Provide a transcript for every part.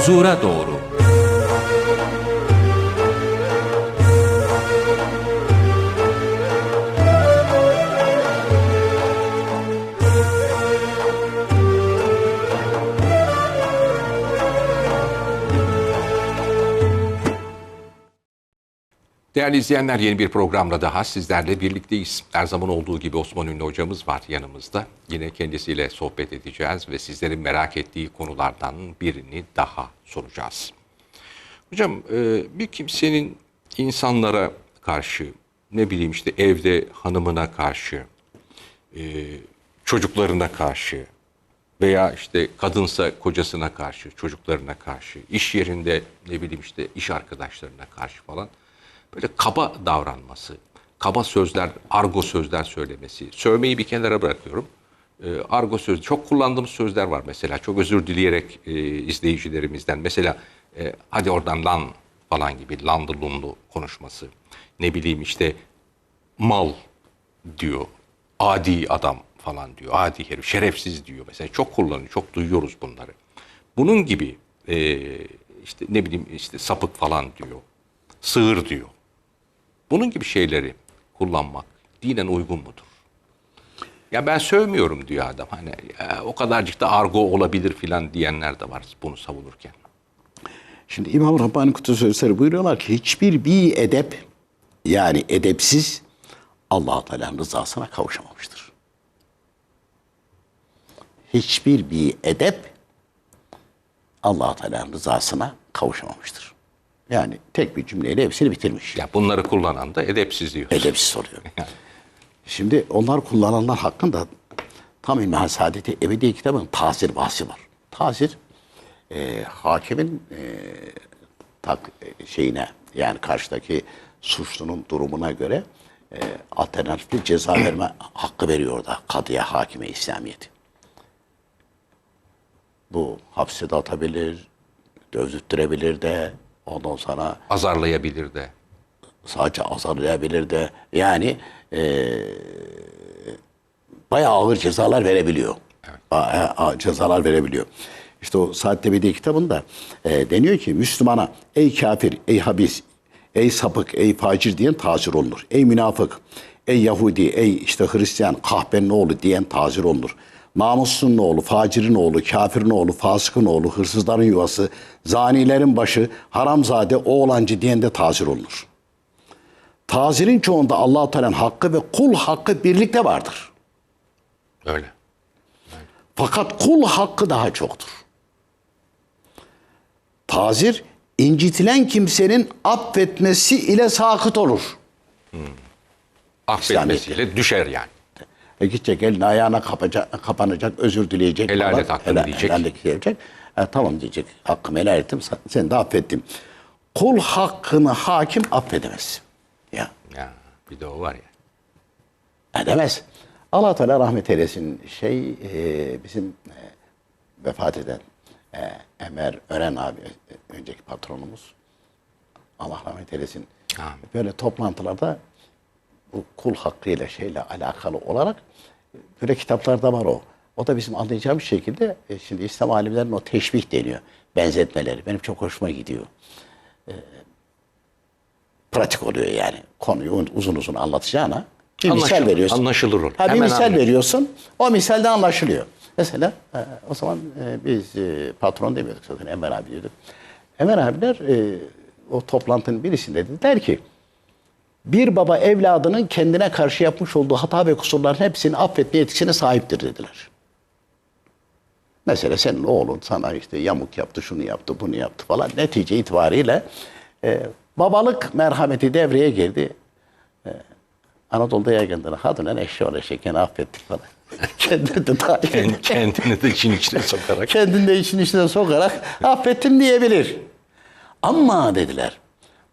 huzura doğru. Değerli izleyenler yeni bir programla daha sizlerle birlikteyiz. Her zaman olduğu gibi Osman Ünlü hocamız var yanımızda. Yine kendisiyle sohbet edeceğiz ve sizlerin merak ettiği konulardan birini daha soracağız. Hocam e, bir kimsenin insanlara karşı ne bileyim işte evde hanımına karşı, e, çocuklarına karşı veya işte kadınsa kocasına karşı, çocuklarına karşı, iş yerinde ne bileyim işte iş arkadaşlarına karşı falan böyle kaba davranması, kaba sözler, argo sözler söylemesi. Sövmeyi bir kenara bırakıyorum. E, argo söz, çok kullandığımız sözler var mesela. Çok özür dileyerek e, izleyicilerimizden. Mesela e, hadi oradan lan falan gibi landı lundu konuşması. Ne bileyim işte mal diyor. Adi adam falan diyor. Adi herif, şerefsiz diyor. Mesela çok kullanıyor, çok duyuyoruz bunları. Bunun gibi e, işte ne bileyim işte sapık falan diyor. Sığır diyor. Bunun gibi şeyleri kullanmak dinen uygun mudur? Ya ben sövmüyorum diyor adam. Hani o kadarcık da argo olabilir filan diyenler de var bunu savunurken. Şimdi İmam Rabbani Kutu Sözleri buyuruyorlar ki hiçbir bir edep yani edepsiz allah Teala'nın rızasına kavuşamamıştır. Hiçbir bir edep allah Teala'nın rızasına kavuşamamıştır. Yani tek bir cümleyle hepsini bitirmiş. Ya bunları kullanan da edepsiz diyor. Edepsiz oluyor. Şimdi onlar kullananlar hakkında tam İlmihal Saadeti Ebedi kitabın tazir bahsi var. Tazir e, hakimin e, tak, e, şeyine yani karşıdaki suçlunun durumuna göre e, alternatifli ceza verme hakkı veriyor da kadıya, hakime, İslamiyeti. Bu hapse de atabilir, dövdürttirebilir de, ondan sonra Azarlayabilir de. sadece azarlayabilir de yani eee bayağı ağır cezalar verebiliyor. A- a- cezalar verebiliyor. İşte o Saad Tebedi kitabında eee, deniyor ki Müslümana ey kafir, ey habis, ey sapık, ey facir diyen tazir olunur. Ey münafık, ey Yahudi, ey işte Hristiyan, kahpenin oğlu diyen tazir olunur. Namussun oğlu, facirin oğlu, kafirin oğlu, fasıkın oğlu, hırsızların yuvası, zanilerin başı, haramzade, oğlancı diyen de tazir olunur. Tazirin çoğunda Allah-u Teala'nın hakkı ve kul hakkı birlikte vardır. Öyle. Fakat kul hakkı daha çoktur. Tazir incitilen kimsenin affetmesi ile sakıt olur. Affetmesiyle düşer yani. E gidecek elini ayağına kapacak, kapanacak, özür dileyecek. Helal et hakkını Helal- diyecek. helal et diyecek. E, tamam diyecek. Hakkımı helal ettim. sen- Seni de affettim. Kul hakkını hakim affedemez. Ya. Ya bir de o var ya. Edemez. Allah Teala rahmet eylesin. Şey e, bizim e, vefat eden e, Emer Ören abi e, önceki patronumuz. Allah rahmet eylesin. Amin. Böyle toplantılarda bu kul hakkıyla şeyle alakalı olarak böyle kitaplarda var o. O da bizim anlayacağımız şekilde e, şimdi İslam alimlerinin o teşbih deniyor. Benzetmeleri. Benim çok hoşuma gidiyor. E, pratik oluyor yani. Konuyu uzun uzun anlatacağına bir misal Anlaşılır, veriyorsun. anlaşılır olur. Ha, bir Hemen misal anlaşılır. veriyorsun. O misalde anlaşılıyor. Mesela e, o zaman e, biz e, patron demiyorduk zaten Enver abi diyorduk. Enver abiler e, o toplantının birisinde dediler ki bir baba evladının kendine karşı yapmış olduğu hata ve kusurların hepsini affetme yetkisine sahiptir dediler. Mesela senin oğlun sana işte yamuk yaptı, şunu yaptı, bunu yaptı falan. Netice itibariyle e, babalık merhameti devreye girdi. E, Anadolu'da yaygındır. Kadının eşeği eşekken affettik falan. Kendini de dahil Kend- Kendini de için içine sokarak. kendini de işin içine sokarak affettim diyebilir. Ama dediler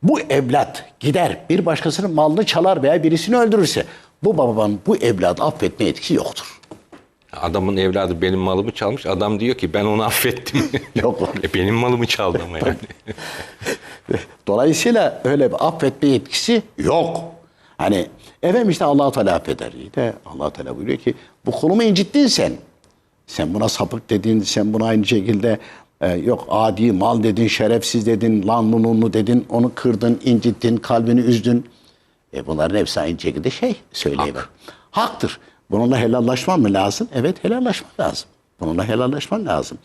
bu evlat gider bir başkasının malını çalar veya birisini öldürürse bu babanın bu evladı affetme etkisi yoktur. Adamın evladı benim malımı çalmış. Adam diyor ki ben onu affettim. Yok e benim malımı çaldı ama yani. Dolayısıyla öyle bir affetme yetkisi yok. Hani efendim işte Allah Teala affeder. İyi de Allah Teala buyuruyor ki bu kulumu incittin sen. Sen buna sapık dedin, sen buna aynı şekilde E, yok adi mal dedin, şerefsiz dedin, lan nununu dedin, onu kırdın, incittin, kalbini üzdün. E bunların hepsi aynı şekilde şey söyleyemem. Haktır. Bununla helallaşman mı lazım? Evet helallaşman lazım. Bununla helallaşman lazım.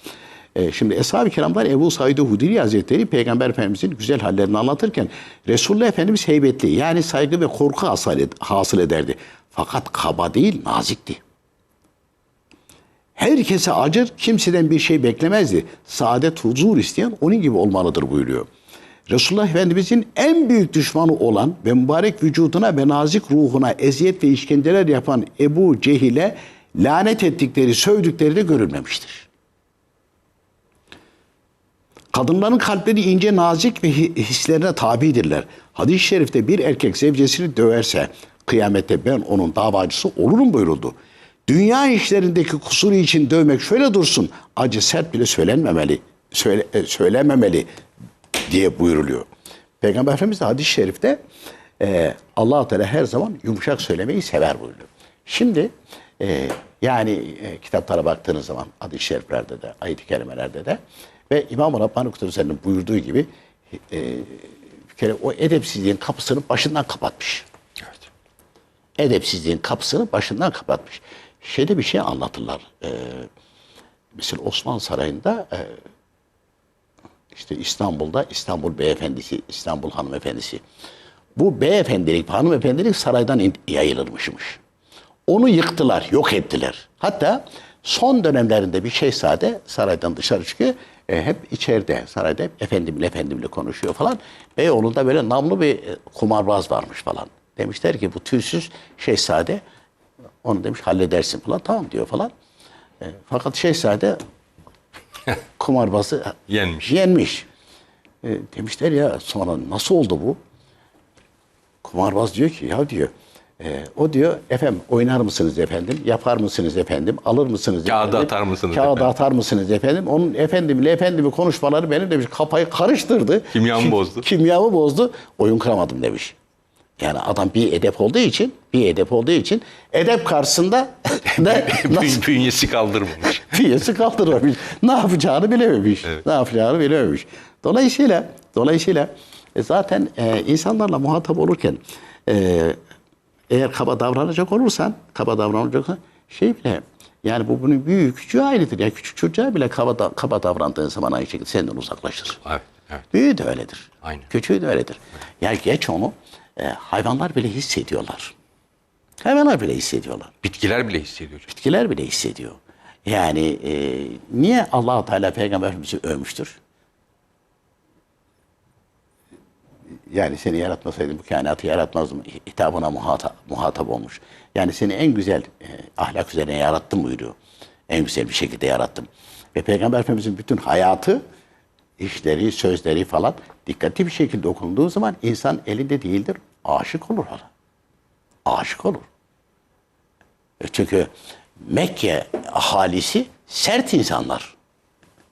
E, şimdi Eshab-ı Kiram'dan Ebu Said Hudri Hazretleri Peygamber Efendimizin güzel hallerini anlatırken Resulullah Efendimiz heybetli yani saygı ve korku hasıl, ed- hasıl ederdi. Fakat kaba değil nazikti. Herkese acır, kimseden bir şey beklemezdi. Saadet, huzur isteyen onun gibi olmalıdır buyuruyor. Resulullah Efendimizin en büyük düşmanı olan ve mübarek vücuduna ve nazik ruhuna eziyet ve işkenceler yapan Ebu Cehil'e lanet ettikleri, sövdükleri de görülmemiştir. Kadınların kalpleri ince, nazik ve hi- hislerine tabidirler. Hadis-i şerifte bir erkek zevcesini döverse kıyamette ben onun davacısı olurum buyuruldu. Dünya işlerindeki kusuru için dövmek şöyle dursun. Acı sert bile söylenmemeli, söyle, e, söylememeli diye buyuruluyor. Peygamber Efendimiz de hadis-i şerifte e, allah Teala her zaman yumuşak söylemeyi sever buyuruyor. Şimdi e, yani e, kitaplara baktığınız zaman hadis-i şeriflerde de, ayet-i kerimelerde de ve İmam-ı Rabbani Kudüs'ün buyurduğu gibi e, bir kere o edepsizliğin kapısını başından kapatmış. Evet. Edepsizliğin kapısını başından kapatmış. Şeyde bir şey anlatırlar. E, mesela Osman Sarayı'nda e, işte İstanbul'da İstanbul beyefendisi, İstanbul hanımefendisi. Bu beyefendilik, hanımefendilik saraydan yayılırmışmış. Onu yıktılar, yok ettiler. Hatta son dönemlerinde bir şehzade saraydan dışarı çıkıyor. e, hep içeride, sarayda hep efendimle efendimle konuşuyor falan. Beyoğlu'nda böyle namlu bir e, kumarbaz varmış falan. Demişler ki bu tüysüz şehzade onu demiş halledersin falan. Tamam diyor falan. E, fakat şehzade kumarbazı Yenmiş. Yenmiş. E, demişler ya sonra nasıl oldu bu? Kumarbaz diyor ki ya diyor e, o diyor efendim oynar mısınız efendim? Yapar mısınız efendim? Alır mısınız efendim? atar mısınız Kağıdı efendim? atar mısınız efendim? Onun efendimle efendimi konuşmaları benim demiş kafayı karıştırdı. Kimyamı Ki- bozdu. Kimyamı bozdu. Oyun kıramadım demiş. Yani adam bir edep olduğu için, bir edep olduğu için edep karşısında da nasıl Bünyesi kaldırmamış. piyesi kaldırmamış. Ne yapacağını bilememiş. Ne yapacağını bilememiş. Dolayısıyla dolayısıyla e, zaten e, insanlarla muhatap olurken e, eğer kaba davranacak olursan, kaba davranacaksan şey bile yani bu bunun büyük küçüğü aynıdır. Ya küçük çocuğa bile kaba, da- kaba davrandığın zaman aynı şekilde senden uzaklaşır. Evet, evet. Büyüğü de öyledir. Aynen. Küçüğü de öyledir. Yani geç onu e, hayvanlar bile hissediyorlar. Hayvanlar bile hissediyorlar. Bitkiler bile hissediyor. Bitkiler bile hissediyor. Yani e, niye allah Teala Peygamberimizi övmüştür? Yani seni yaratmasaydım bu kainatı yaratmazdım. Hitabına muhatap, muhatap olmuş. Yani seni en güzel e, ahlak üzerine yarattım buyuruyor. En güzel bir şekilde yarattım. Ve Peygamber Efendimizin bütün hayatı, işleri, sözleri falan dikkatli bir şekilde okunduğu zaman insan elinde değildir, aşık olur ona. Aşık olur. E, Çünkü Mekke ahalisi sert insanlar.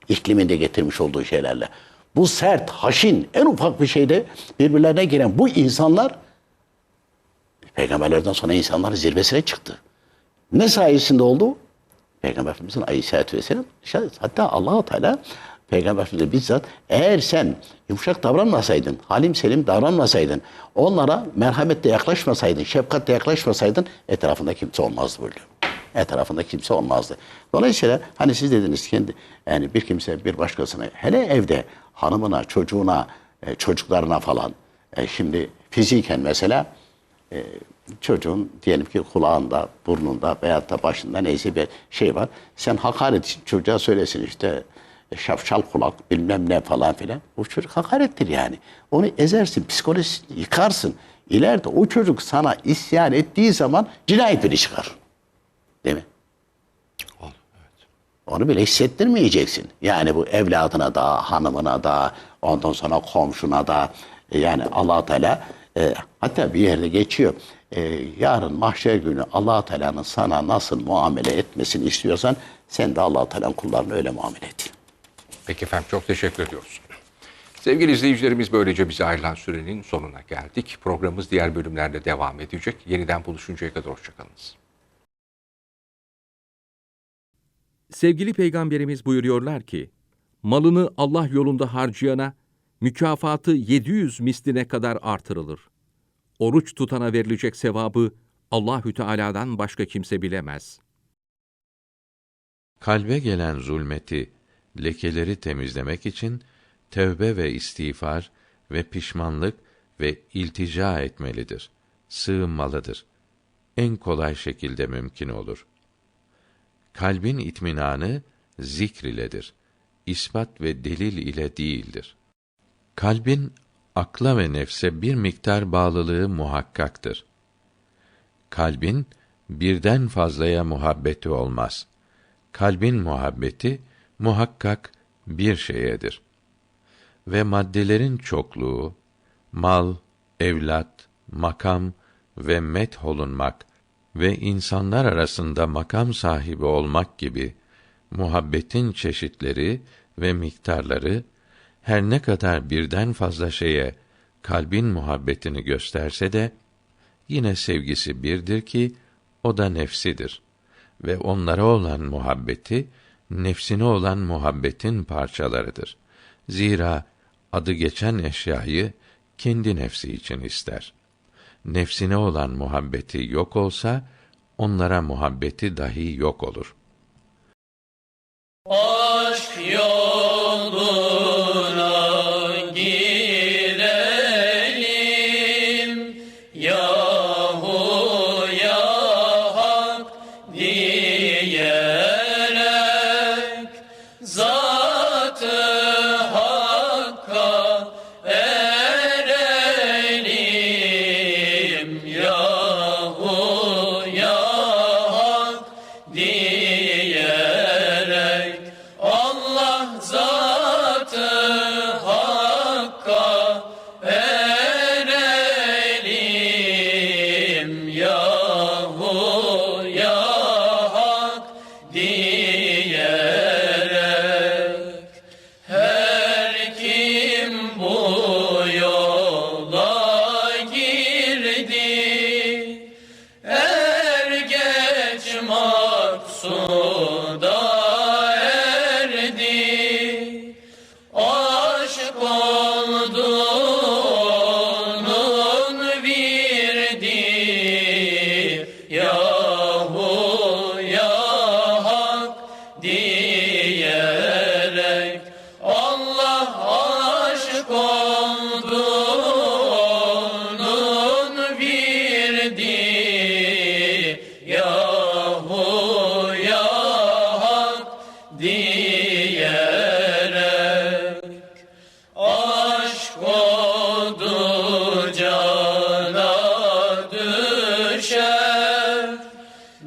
İkliminde getirmiş olduğu şeylerle. Bu sert, haşin, en ufak bir şeyde birbirlerine giren bu insanlar peygamberlerden sonra insanların zirvesine çıktı. Ne sayesinde oldu? Peygamber Efendimizin aleyhissalatü vesselam hatta allah Teala Peygamber Efendimiz'e bizzat eğer sen yumuşak davranmasaydın, halim selim davranmasaydın, onlara merhametle yaklaşmasaydın, şefkatle yaklaşmasaydın etrafında kimse olmazdı böyle. Etrafında kimse olmazdı. Dolayısıyla hani siz dediniz kendi yani bir kimse bir başkasına hele evde hanımına, çocuğuna, e, çocuklarına falan e, şimdi fiziken mesela e, çocuğun diyelim ki kulağında, burnunda veyahut da başında neyse bir şey var. Sen hakaret için çocuğa söylesin işte şapşal kulak bilmem ne falan filan. O çocuk hakarettir yani. Onu ezersin, psikolojisini yıkarsın. İleride o çocuk sana isyan ettiği zaman cinayet biri çıkar. Değil mi? Onu bile hissettirmeyeceksin. Yani bu evladına da, hanımına da, ondan sonra komşuna da e, yani allah Teala e, hatta bir yerde geçiyor. E, yarın mahşer günü allah Teala'nın sana nasıl muamele etmesini istiyorsan sen de allah Teala'nın kullarına öyle muamele et. Peki efendim çok teşekkür ediyoruz. Sevgili izleyicilerimiz böylece bize ayrılan sürenin sonuna geldik. Programımız diğer bölümlerde devam edecek. Yeniden buluşuncaya kadar hoşçakalınız. Sevgili Peygamberimiz buyuruyorlar ki, malını Allah yolunda harcayana mükafatı 700 misline kadar artırılır. Oruç tutana verilecek sevabı Allahü Teala'dan başka kimse bilemez. Kalbe gelen zulmeti, lekeleri temizlemek için tevbe ve istiğfar ve pişmanlık ve iltica etmelidir. Sığınmalıdır. En kolay şekilde mümkün olur. Kalbin itminanı zikr iledir. İspat ve delil ile değildir. Kalbin akla ve nefse bir miktar bağlılığı muhakkaktır. Kalbin birden fazlaya muhabbeti olmaz. Kalbin muhabbeti muhakkak bir şeyedir. Ve maddelerin çokluğu, mal, evlat, makam ve met olunmak ve insanlar arasında makam sahibi olmak gibi muhabbetin çeşitleri ve miktarları her ne kadar birden fazla şeye kalbin muhabbetini gösterse de yine sevgisi birdir ki o da nefsidir ve onlara olan muhabbeti nefsine olan muhabbetin parçalarıdır. Zira adı geçen eşyayı kendi nefsi için ister. Nefsine olan muhabbeti yok olsa onlara muhabbeti dahi yok olur. Aşk yoluna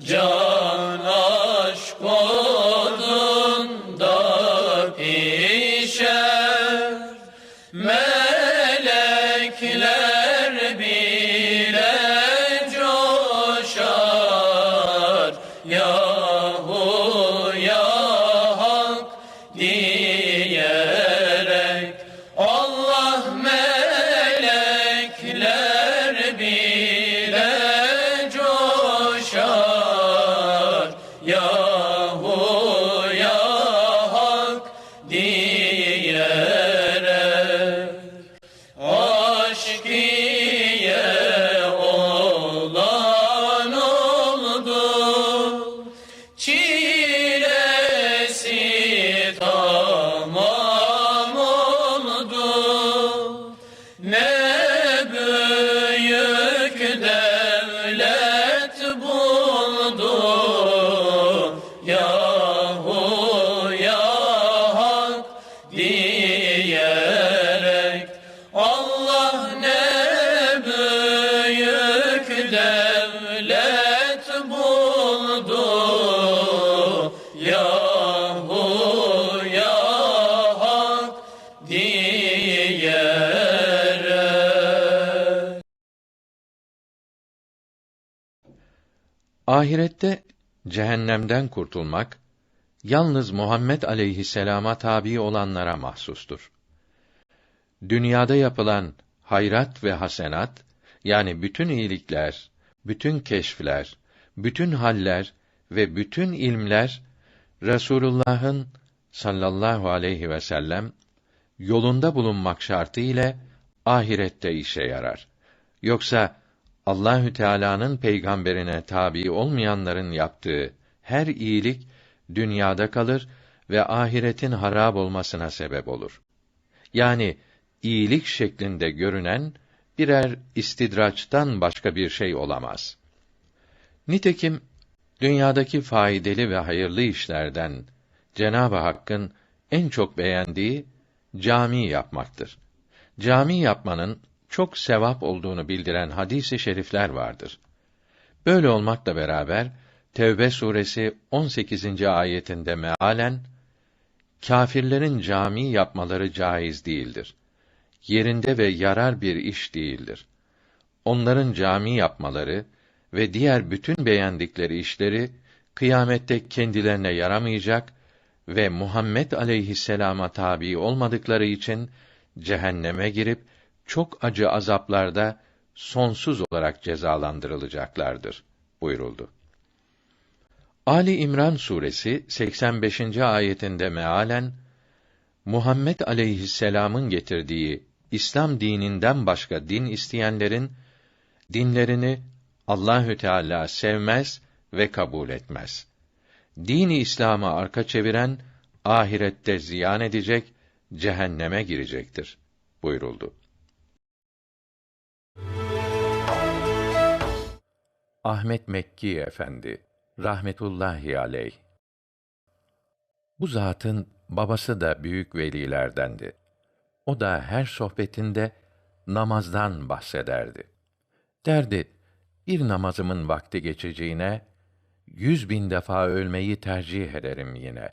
John. Ahirette cehennemden kurtulmak yalnız Muhammed aleyhisselama tabi olanlara mahsustur. Dünyada yapılan hayrat ve hasenat yani bütün iyilikler, bütün keşfler, bütün haller ve bütün ilmler Resulullah'ın sallallahu aleyhi ve sellem yolunda bulunmak şartı ile ahirette işe yarar. Yoksa Allahü Teala'nın peygamberine tabi olmayanların yaptığı her iyilik dünyada kalır ve ahiretin harab olmasına sebep olur. Yani iyilik şeklinde görünen birer istidraçtan başka bir şey olamaz. Nitekim dünyadaki faydalı ve hayırlı işlerden Cenab-ı Hakk'ın en çok beğendiği cami yapmaktır. Cami yapmanın çok sevap olduğunu bildiren hadis-i şerifler vardır. Böyle olmakla beraber Tevbe suresi 18. ayetinde mealen kâfirlerin cami yapmaları caiz değildir. Yerinde ve yarar bir iş değildir. Onların cami yapmaları ve diğer bütün beğendikleri işleri kıyamette kendilerine yaramayacak ve Muhammed aleyhisselama tabi olmadıkları için cehenneme girip çok acı azaplarda sonsuz olarak cezalandırılacaklardır buyuruldu. Ali İmran suresi 85. ayetinde mealen Muhammed aleyhisselam'ın getirdiği İslam dininden başka din isteyenlerin dinlerini Allahü Teala sevmez ve kabul etmez. Dini İslam'a arka çeviren ahirette ziyan edecek, cehenneme girecektir buyuruldu. Ahmet Mekki Efendi rahmetullahi aleyh bu zatın babası da büyük velilerdendi. O da her sohbetinde namazdan bahsederdi. Derdi, bir namazımın vakti geçeceğine, yüz bin defa ölmeyi tercih ederim yine.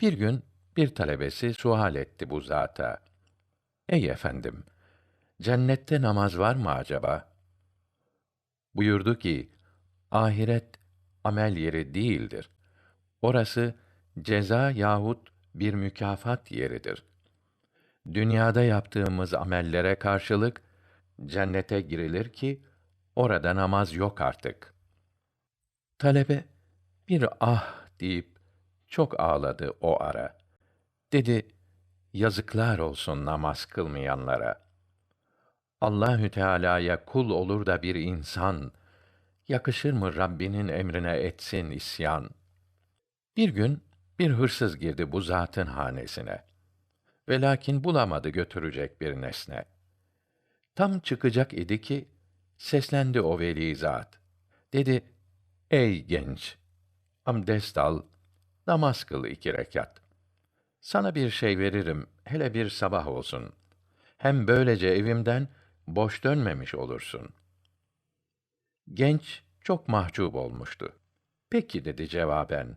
Bir gün, bir talebesi sual etti bu zata. Ey efendim, cennette namaz var mı acaba? Buyurdu ki, ahiret amel yeri değildir. Orası ceza yahut bir mükafat yeridir. Dünyada yaptığımız amellere karşılık cennete girilir ki orada namaz yok artık. Talebe bir ah deyip çok ağladı o ara. Dedi, yazıklar olsun namaz kılmayanlara. Allahü Teala'ya kul olur da bir insan yakışır mı Rabbinin emrine etsin isyan? Bir gün bir hırsız girdi bu zatın hanesine. Ve lakin bulamadı götürecek bir nesne. Tam çıkacak idi ki seslendi o veli zat. Dedi: Ey genç, abdest al, namaz kıl iki rekat. Sana bir şey veririm, hele bir sabah olsun. Hem böylece evimden boş dönmemiş olursun. Genç çok mahcup olmuştu. Peki dedi cevaben.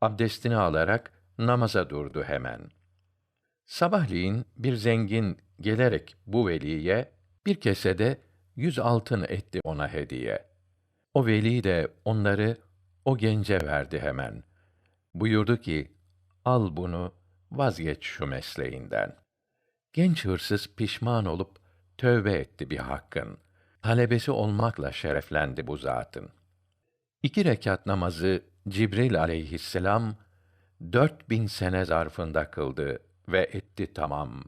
Abdestini alarak namaza durdu hemen. Sabahleyin bir zengin gelerek bu veliye bir kesede yüz altın etti ona hediye. O veli de onları o gence verdi hemen. Buyurdu ki, al bunu, vazgeç şu mesleğinden. Genç hırsız pişman olup tövbe etti bir hakkın. Talebesi olmakla şereflendi bu zatın. İki rekat namazı Cibril aleyhisselam dört bin sene zarfında kıldı ve etti tamam.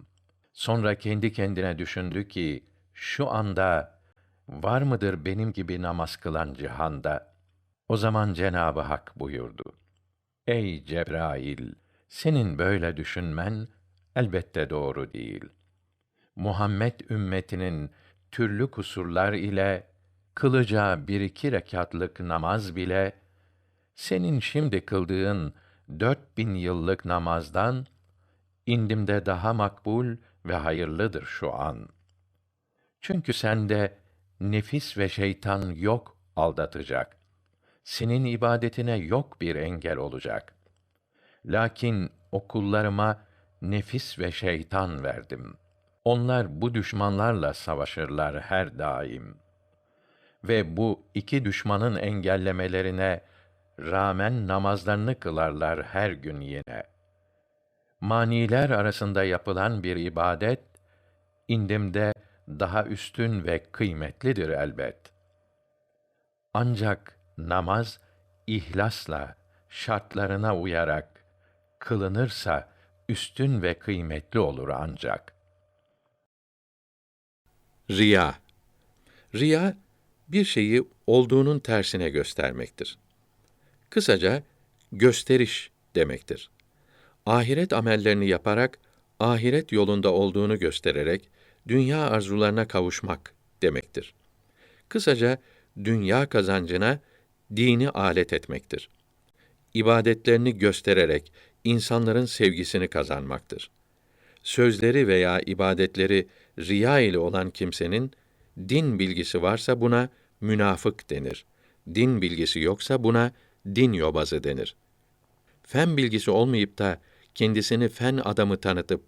Sonra kendi kendine düşündü ki, şu anda var mıdır benim gibi namaz kılan cihanda? O zaman Cenabı Hak buyurdu. Ey Cebrail, senin böyle düşünmen elbette doğru değil. Muhammed ümmetinin türlü kusurlar ile kılacağı bir iki rekatlık namaz bile senin şimdi kıldığın dört bin yıllık namazdan indimde daha makbul ve hayırlıdır şu an. Çünkü sende nefis ve şeytan yok aldatacak. Senin ibadetine yok bir engel olacak. Lakin okullarıma nefis ve şeytan verdim. Onlar bu düşmanlarla savaşırlar her daim. Ve bu iki düşmanın engellemelerine rağmen namazlarını kılarlar her gün yine. Maniler arasında yapılan bir ibadet, indimde daha üstün ve kıymetlidir elbet. Ancak namaz, ihlasla, şartlarına uyarak, kılınırsa üstün ve kıymetli olur ancak. Riya. Riya bir şeyi olduğunun tersine göstermektir. Kısaca gösteriş demektir. Ahiret amellerini yaparak ahiret yolunda olduğunu göstererek dünya arzularına kavuşmak demektir. Kısaca dünya kazancına dini alet etmektir. İbadetlerini göstererek insanların sevgisini kazanmaktır sözleri veya ibadetleri riya ile olan kimsenin din bilgisi varsa buna münafık denir. Din bilgisi yoksa buna din yobazı denir. Fen bilgisi olmayıp da kendisini fen adamı tanıtıp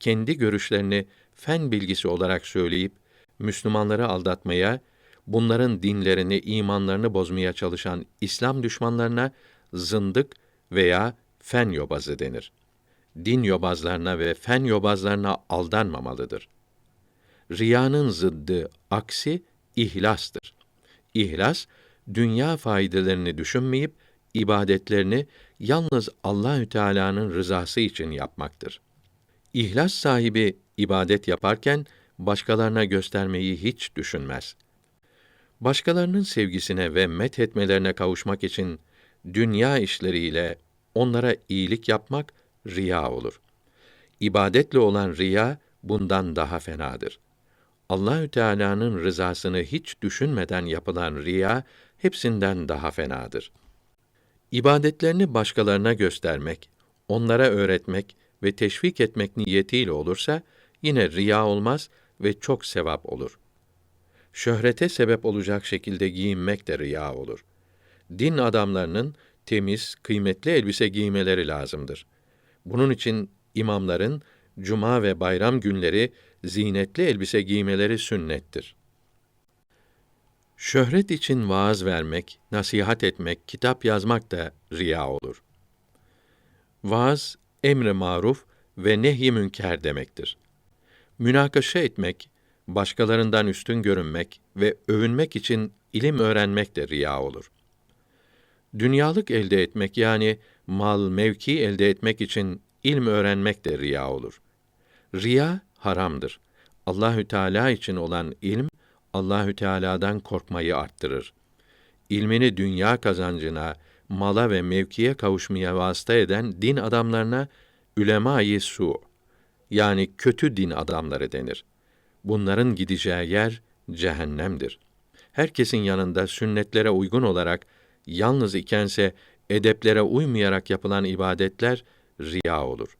kendi görüşlerini fen bilgisi olarak söyleyip Müslümanları aldatmaya, bunların dinlerini, imanlarını bozmaya çalışan İslam düşmanlarına zındık veya fen yobazı denir din yobazlarına ve fen yobazlarına aldanmamalıdır. Riyanın zıddı, aksi ihlastır. İhlas, dünya faydalarını düşünmeyip ibadetlerini yalnız Allahü Teala'nın rızası için yapmaktır. İhlas sahibi ibadet yaparken başkalarına göstermeyi hiç düşünmez. Başkalarının sevgisine ve met etmelerine kavuşmak için dünya işleriyle onlara iyilik yapmak riya olur. İbadetle olan riya bundan daha fenadır. Allahü Teala'nın rızasını hiç düşünmeden yapılan riya hepsinden daha fenadır. İbadetlerini başkalarına göstermek, onlara öğretmek ve teşvik etmek niyetiyle olursa yine riya olmaz ve çok sevap olur. Şöhrete sebep olacak şekilde giyinmek de riya olur. Din adamlarının temiz, kıymetli elbise giymeleri lazımdır.'' Bunun için imamların cuma ve bayram günleri zinetli elbise giymeleri sünnettir. Şöhret için vaaz vermek, nasihat etmek, kitap yazmak da riya olur. Vaaz emre maruf ve nehy münker demektir. Münakaşa etmek, başkalarından üstün görünmek ve övünmek için ilim öğrenmek de riya olur. Dünyalık elde etmek yani mal, mevki elde etmek için ilm öğrenmek de riya olur. Riya haramdır. Allahü Teala için olan ilm Allahü Teala'dan korkmayı arttırır. İlmini dünya kazancına, mala ve mevkiye kavuşmaya vasıta eden din adamlarına ülema-i su yani kötü din adamları denir. Bunların gideceği yer cehennemdir. Herkesin yanında sünnetlere uygun olarak yalnız ikense edeplere uymayarak yapılan ibadetler riya olur.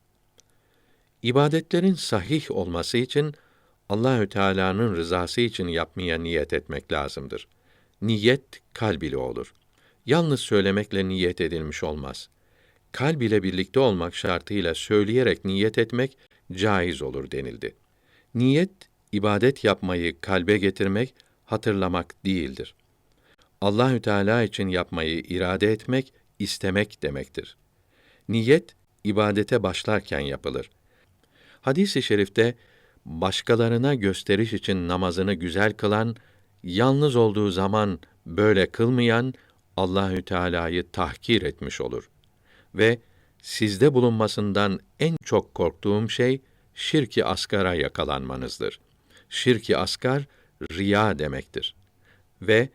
İbadetlerin sahih olması için Allahü Teala'nın rızası için yapmaya niyet etmek lazımdır. Niyet kalb ile olur. Yalnız söylemekle niyet edilmiş olmaz. Kalb ile birlikte olmak şartıyla söyleyerek niyet etmek caiz olur denildi. Niyet ibadet yapmayı kalbe getirmek, hatırlamak değildir. Allahü Teala için yapmayı irade etmek, istemek demektir. Niyet ibadete başlarken yapılır. Hadis-i şerifte başkalarına gösteriş için namazını güzel kılan, yalnız olduğu zaman böyle kılmayan Allahü Teala'yı tahkir etmiş olur. Ve sizde bulunmasından en çok korktuğum şey şirki askara yakalanmanızdır. Şirki asgar riya demektir. Ve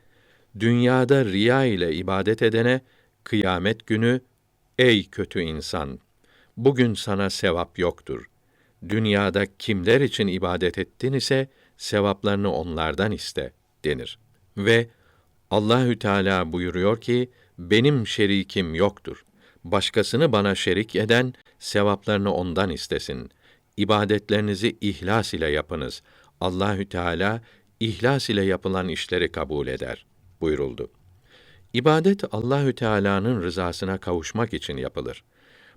dünyada riya ile ibadet edene kıyamet günü ey kötü insan bugün sana sevap yoktur. Dünyada kimler için ibadet ettin ise sevaplarını onlardan iste denir. Ve Allahü Teala buyuruyor ki benim şerikim yoktur. Başkasını bana şerik eden sevaplarını ondan istesin. İbadetlerinizi ihlas ile yapınız. Allahü Teala ihlas ile yapılan işleri kabul eder buyuruldu. İbadet Allahü Teala'nın rızasına kavuşmak için yapılır.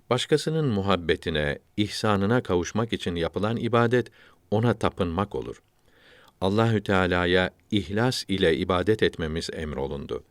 Başkasının muhabbetine, ihsanına kavuşmak için yapılan ibadet ona tapınmak olur. Allahü Teala'ya ihlas ile ibadet etmemiz emrolundu.